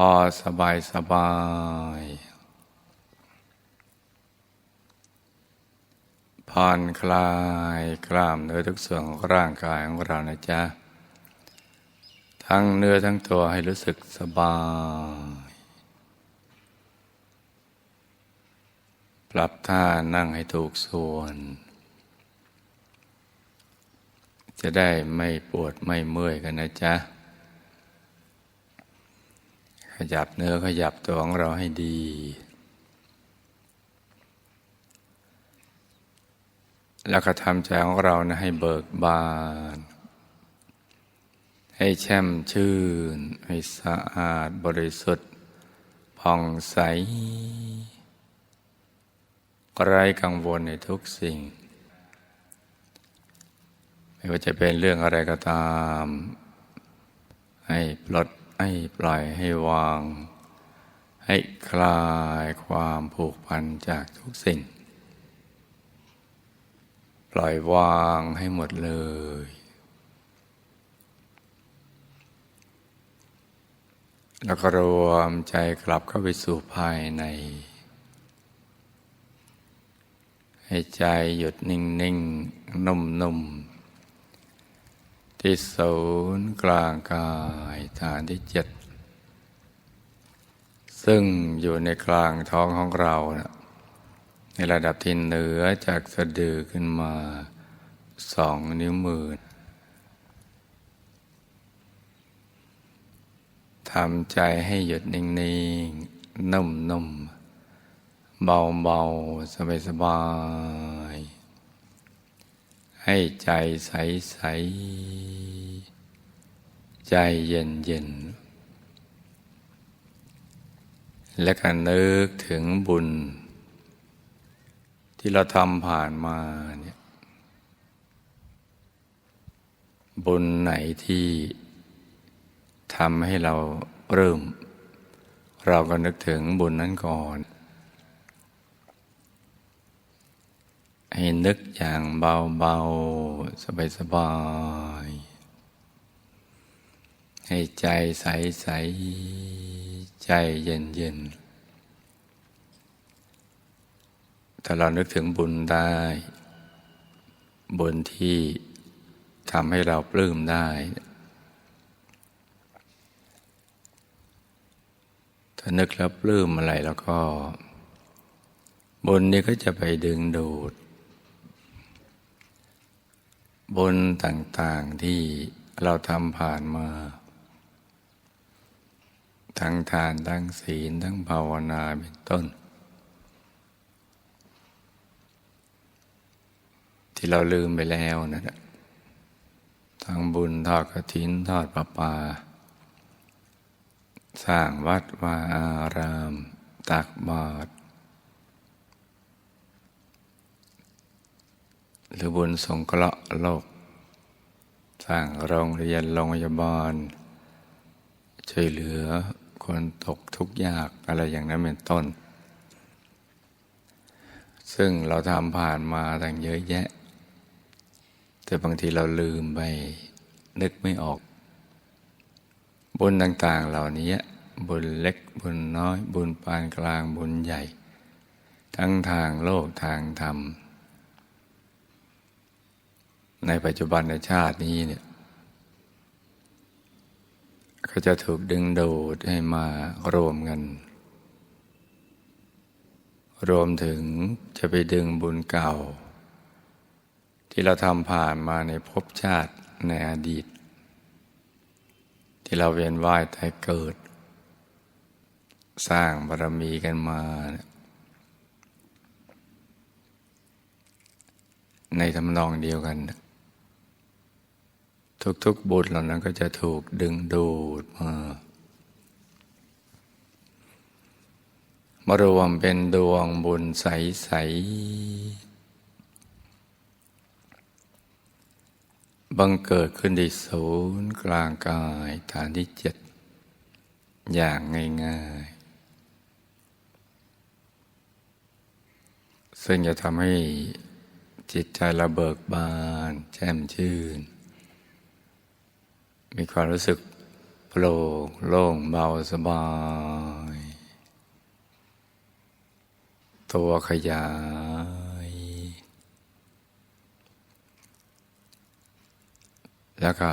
พอสบายสบาย ผ่อนคลายกล้ามเนื้อทุกส่วนของร่างกายของเรานะจ๊ะ ทั้งเนื้อทั้งตัวให้รู้สึกสบาย ปรับท่านั่งให้ถูกส่วน จะได้ไม่ปวดไม่เมื่อยกันนะจ๊ะ ขยับเนื้อขยับตัวของเราให้ดี แล้วก็ทำใจของเรานะให้เบิกบาน ให้แช่มชื่น ให้สะอาดบริสุทธิ์ผ่องใสไร้กังวลในทุกสิ่ง ไม่ว่าจะเป็นเรื่องอะไรก็ตาม ให้ปลด ให้ปล่อยให้วาง ให้คลายความผูกพันจากทุกสิ่ง ปล่อยวางให้หมดเลย แล้วก็รวมใจกลับเข้าไปสู่ภายใน ให้ใจหยุดนิ่งนิ่งนุ่มนุ่ม ที่ศูนย์กลางกายฐานที่เจ็ดซึ่งอยู่ในกลางท้องของเรานะในระดับที่เหนือจากสะดือขึ้นมาสองนิ้วมือทำใจให้หยุดนิ่งๆนุ่มๆเบาๆสบายๆ ให้ใจใสๆใจเย็นๆและก็นึกถึงบุญ ที่เราทำผ่านมาเนี่ยบุญไหนที่ทำให้เราเริ่ม เราก็นึกถึงบุญนั้นก่อน ให้นึกอย่างเบาๆ สบายๆ ให้ใจใสๆใจเย็นๆถ้าเรานึกถึงบุญได้ บุญที่ทำให้เราปลื้มได้ถ้านึกแล้วปลื้มอะไรแล้วก็ บุญนี้ก็จะไปดึงดูด บุญต่างๆที่เราทำผ่านมา ทั้งทานทั้งศีลทั้งภาวนาเป็นต้น ที่เราลืมไปแล้วนะั่นทั้งบุญทอดกระถินทอดประปา สร้างวัดวาอาราม ตักบาตร หรือบุญสงเคราะห์โลก สร้างโรงเรียนโรงพยาบาล ช่วยเหลือคนตกทุกข์ยากอะไรอย่างนั้นเป็นต้น ซึ่งเราทำผ่านมาตั้งเยอะแยะ แต่บางทีเราลืมไปนึกไม่ออก บุญต่าง ๆเหล่านี้บุญเล็กบุญน้อย บุญปานกลางบุญใหญ่ ทั้งทางโลกทางธรรม ในปัจจุบันในชาตินี้เนี่ยก็จะถูกดึงดูดให้มารวมกัน รวมถึงจะไปดึงบุญเก่า ที่เราทำผ่านมาในภพชาติในอดีต ที่เราเวียนว่ายแต่เกิด สร้างบารมีกันมา ในทำนองเดียวกัน ทุกๆบุญเหล่านั้นก็จะถูกดึงดูดมามารวมเป็นดวงบุญใส ๆ บังเกิดขึ้นที่ศูนย์กลางกายฐานที่เจ็ดอย่างง่าย ๆ ซึ่งจะทำให้จิตใจเราเบิกบาน แจ่มชื่น มีความรู้สึกโปร่งโล่งเบาสบาย ตัวขยาย แล้วก็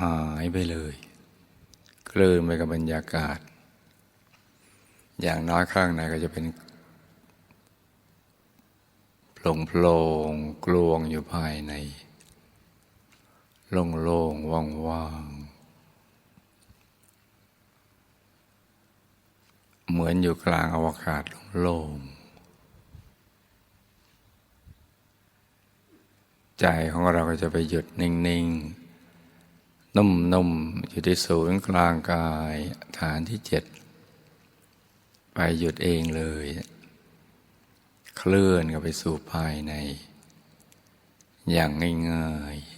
หายไปเลยกลืนไปกับบรรยากาศ อย่างน้อยข้างในก็จะเป็นโปร่งโปร่งกลวงอยู่ภายใน โล่งโล่งว่างว่างเหมือนอยู่กลางอวกาศโล่งใจของเราก็จะไปหยุดนิ่งๆ นุ่มๆ อยู่ที่ศูนย์กลางกายฐานที่เจ็ด ไปหยุดเองเลย เคลื่อนเข้าไปสู่ภายใน อย่างง่ายๆ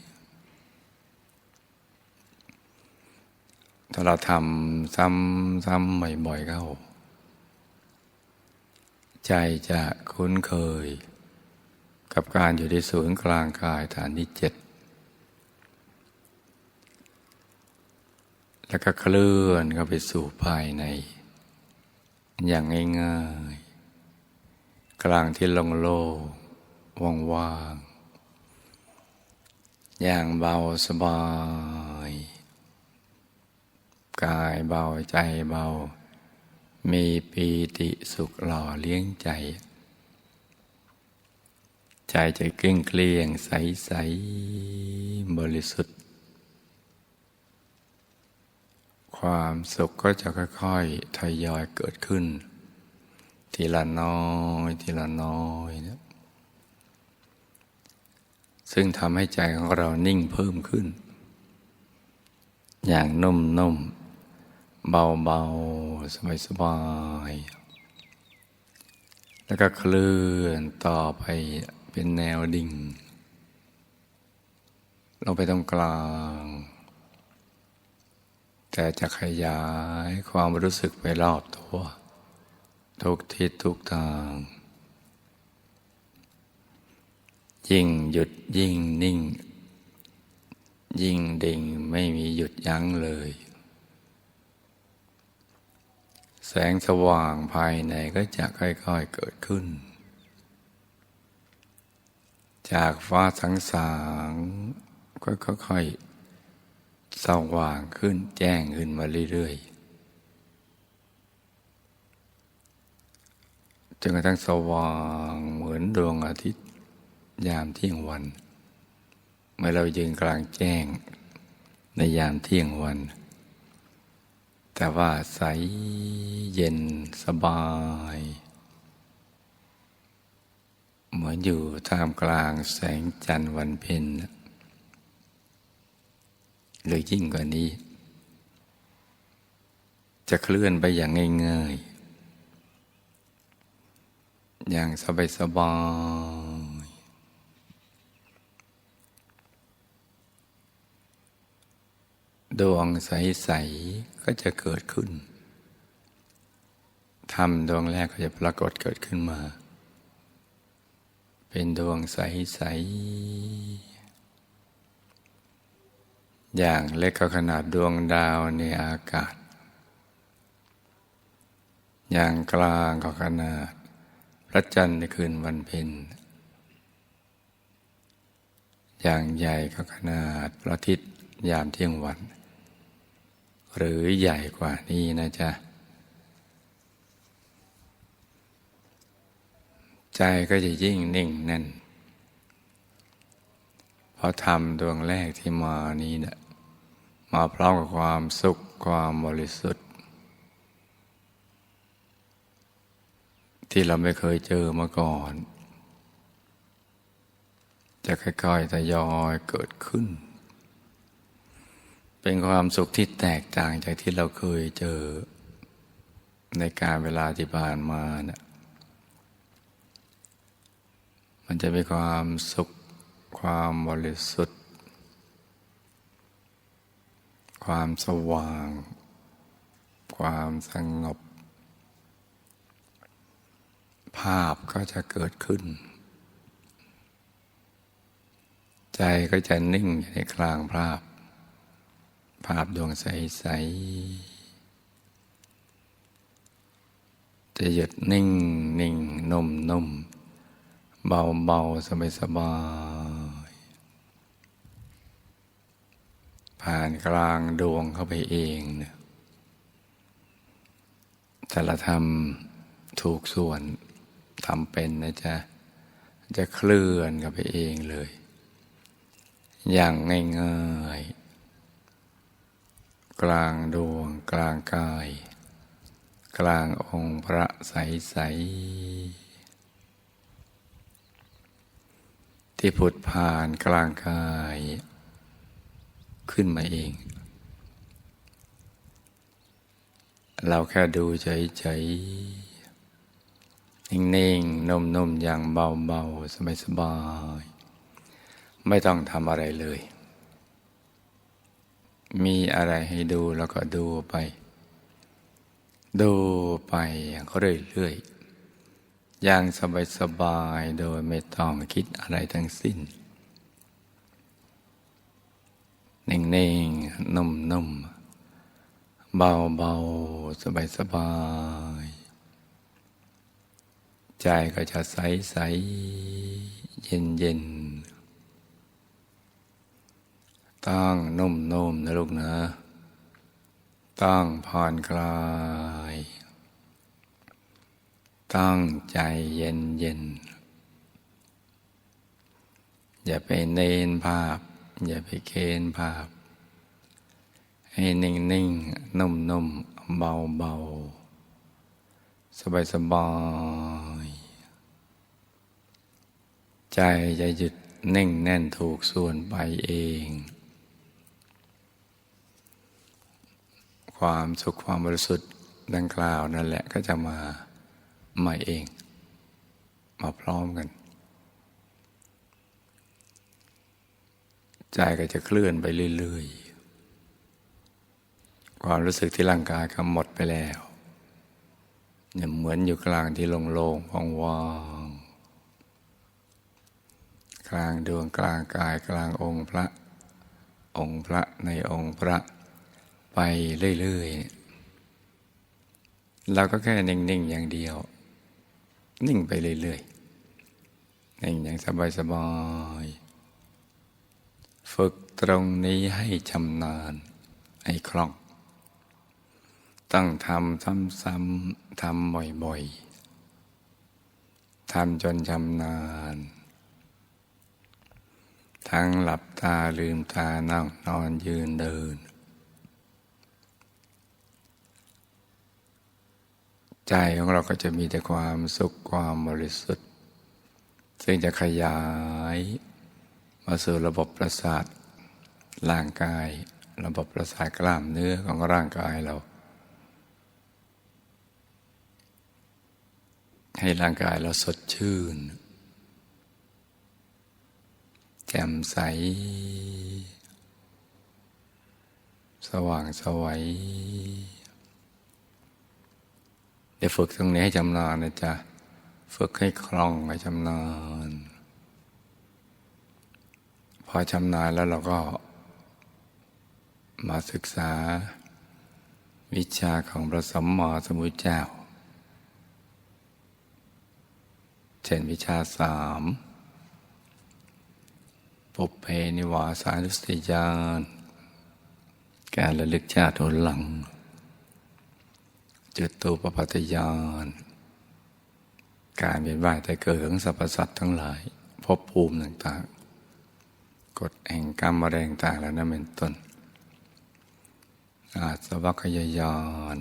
ถ้าเราทำซ้ำๆบ่อยๆเข้า ใจจะคุ้นเคย กับการอยู่ที่ศูนย์กลางกายฐานที่เจ็ดแล้วก็เคลื่อนเข้าไปสู่ภายใน อย่างง่ายๆ กลางที่โล่งๆว่างๆอย่างเบาสบาย กายเบาใจเบา มีปีติสุขหล่อเลี้ยงใจ ใจจะเกลี้ยงเกลี้ยงใสใสบริสุทธิ์ ความสุขก็จะค่อยๆทยอยเกิดขึ้น ทีละน้อย ทีละน้อยนะซึ่งทำให้ใจของเรานิ่งเพิ่มขึ้น อย่างนุ่มๆ เบาๆ สบายๆแล้วก็เคลื่อนต่อไปเป็นแนวดิ่งลงไปตรงกลาง แต่จะขยายความรู้สึกไปรอบตัว ทุกทิศทุกทาง ยิ่งหยุดยิ่งนิ่ง ยิ่งดิ่งไม่มีหยุดยั้งเลย แสงสว่างภายในก็จะค่อยๆเกิดขึ้น จากฟ้าสังสางก็ค่อยๆสว่างขึ้นแจ้งขึ้นมาเรื่อยๆจนกระทั่งสว่างเหมือนดวงอาทิตย์ยามเที่ยงวัน เมื่อเรายืนกลางแจ้งในยามเที่ยงวัน แต่ว่าใส เย็นสบาย เหมือนอยู่ท่ามกลางแสงจันทร์วันเพ็ญหรือยิ่งกว่านี้ จะเคลื่อนไปอย่างง่ายๆ อย่างสบายๆดวงใส ๆ ก็จะเกิดขึ้น ธรรมดวงแรกก็จะปรากฏเกิดขึ้นมา เป็นดวงใส ๆ อย่างเล็กก็ขนาดดวงดาวในอากาศ อย่างกลางก็ขนาดพระจันทร์ในคืนวันเพ็ญอย่างใหญ่ก็ขนาดพระอาทิตย์ยามเที่ยงวัน หรือใหญ่กว่านี้นะจ๊ะ ใจก็จะยิ่งนิ่งแน่นเพราะธรรมดวงแรกที่มานี้เนะี่ยมาพร้อมกับความสุขความบริสุทธิ์ ที่เราไม่เคยเจอมาก่อน จะค่อยๆทยอยเกิดขึ้น เป็นความสุขที่แตกต่างจากที่เราเคยเจอในการเวลาที่ผ่านมาเนะ มันจะมีความสุขความบริสุทธิ์ ความสว่าง ความสงบ ภาพก็จะเกิดขึ้น ใจก็จะนิ่งอยู่ในกลางภาพ ภาพดวงใส ๆจะหยุดนิ่งนิ่งนุ่มนุ่ม เบาเบาสบายสบาย ผ่านกลางดวงเข้าไปเองเนี่ยแต่ละทำถูกส่วนทำเป็นนะจ๊ะ จะเคลื่อนเข้าไปเองเลย อย่างง่ายๆ กลางดวงกลางกาย กลางองค์พระใสๆ ที่ผุดผ่านกลางกาย ขึ้นมาเอง เราแค่ดูเฉยๆนิ่งๆนุ่มๆอย่างเบาๆ สบายๆ ไม่ต้องทำอะไรเลย มีอะไรให้ดูแล้วก็ดูไป ดูไปอย่างเรื่อยๆ อย่างสบายๆ โดยไม่ต้องคิดอะไรทั้งสิ้น นิ่งๆ นุ่มๆ เบาๆ สบายๆ ใจก็จะใสๆ เย็นๆ ต้องนุ่มๆนะลูกนะ ต้องผ่อนคลาย ต้องใจเย็นๆอย่าไปเน้นภาพ อย่าไปเค้นภาพ ให้นิ่งๆนุ่มๆเบาๆสบายๆใจจะหยุดนิ่งแน่นถูกส่วนไปเอง ความสุขความบริสุทธิ์ดังกล่าวนั่นแหละก็จะมา ใหม่เอง มาพร้อมกัน ใจก็จะเคลื่อนไปเรื่อยๆ ความรู้สึกที่ร่างกายก็หมดไปแล้วเนี่ยเหมือนอยู่กลางที่โล่งๆว่างๆกลางดวงกลางกายกลางองค์พระ องค์พระในองค์พระไปเรื่อยๆเราก็แค่นิ่ง ๆ อย่างเดียว นิ่งไปเรื่อยๆนิ่งอย่างสบายๆฝึกตรงนี้ให้ชำนาญให้คล่อง ต้องทำซ้ำๆทำบ่อยๆทำจนชำนาญ ทั้งหลับตาลืมตานั่งนอนยืนเดิน ใจของเราก็จะมีแต่ความสุขความบริสุทธิ์ ซึ่งจะขยายมาสู่ระบบประสาทร่างกาย ระบบประสาทกล้ามเนื้อของร่างกายเรา ให้ร่างกายเราสดชื่น แจ่มใส สว่างสวัย เดี๋ยวฝึกตรงนี้ให้ชำนาญนะจ๊ะฝึกให้คล่องให้ชำนาญ พอชำนาญแล้วเราก็มาศึกษา วิชาของพระสัมมาสัมพุทธเจ้า เช่นวิชาสามปุเพนิวาสานุสติญาณการระลึกชาติหนหลัง จุดตูปปัตยาน การเวียนว่ายแต่เกิดของสรรพสัตว์ทั้งหลายภพภูมิต่างๆ กฎแห่งกรรมอะไรต่างๆแล้วนั่นเป็นต้น อาสวัคยายาน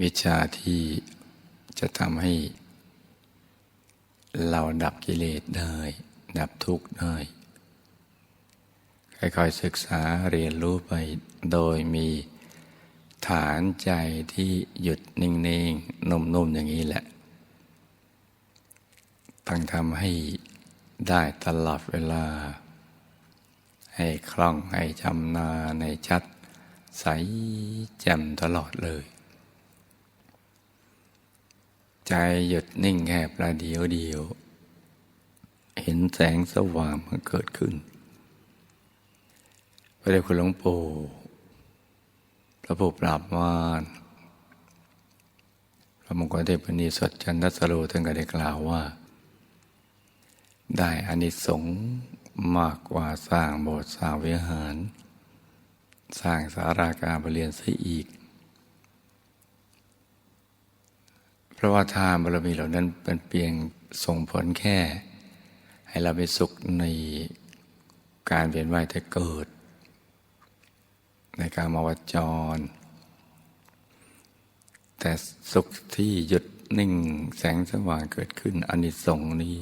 วิชาที่จะทำให้เราดับกิเลสได้ ดับทุกข์ได้ค่อยๆศึกษาเรียนรู้ไปโดยมี ฐานใจที่หยุดนิ่งๆ นุ่มๆ อย่างนี้แหละ ต้องทำให้ได้ตลอดเวลา ให้คล่องให้จำนาในชัด ใสแจ่มตลอดเลย ใจหยุดนิ่งแค่ประเดียวเดียว เห็นแสงสว่างมันเกิดขึ้นพระเดชคุณหลวงปู่ พระผู้ปราบมารพระมงคลเทพนีสดจันทสโรท่านก็ได้กล่าวว่า ได้อานิสงส์มากกว่าสร้างโบสถ์สร้างวิหาร สร้างสาราการประเรียนซะอีก เพราะว่าทานบารมีเหล่านั้นเป็นเพียงส่งผลแค่ ให้เราไปสุขในการเวียนว่ายแต่เกิด ในการมาวจร แต่สุขที่หยุดนิ่งแสงสว่างเกิดขึ้นอานิสงส์นี้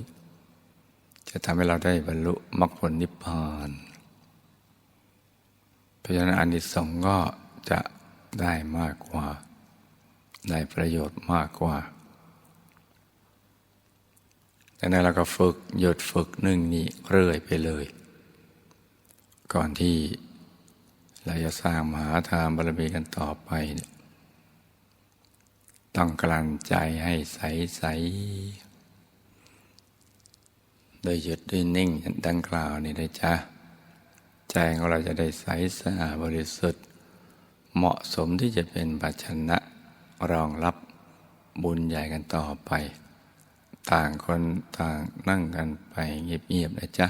จะทำให้เราได้บรรลุมรรคผลนิพพานเพราะฉะนั้นอานิสงส์ก็จะได้มากกว่า ได้ประโยชน์มากกว่าดังนั้นเราก็ฝึกหยุดฝึกนึ่งนี้เรื่อยไปเลย ก่อนที่ เราจะสร้างมหาทานบารมีกันต่อไป ต้องกลั่นใจให้ใสใสโดยหยุดด้วยนิ่งดังกล่าวนี่ได้จ้ะใจของเราจะได้ใสสะอาดบริสุทธิ์ เหมาะสมที่จะเป็นปัชนะรองรับบุญใหญ่กันต่อไป ต่างคนต่างนั่งกันไปเงียบๆนะจ๊ะ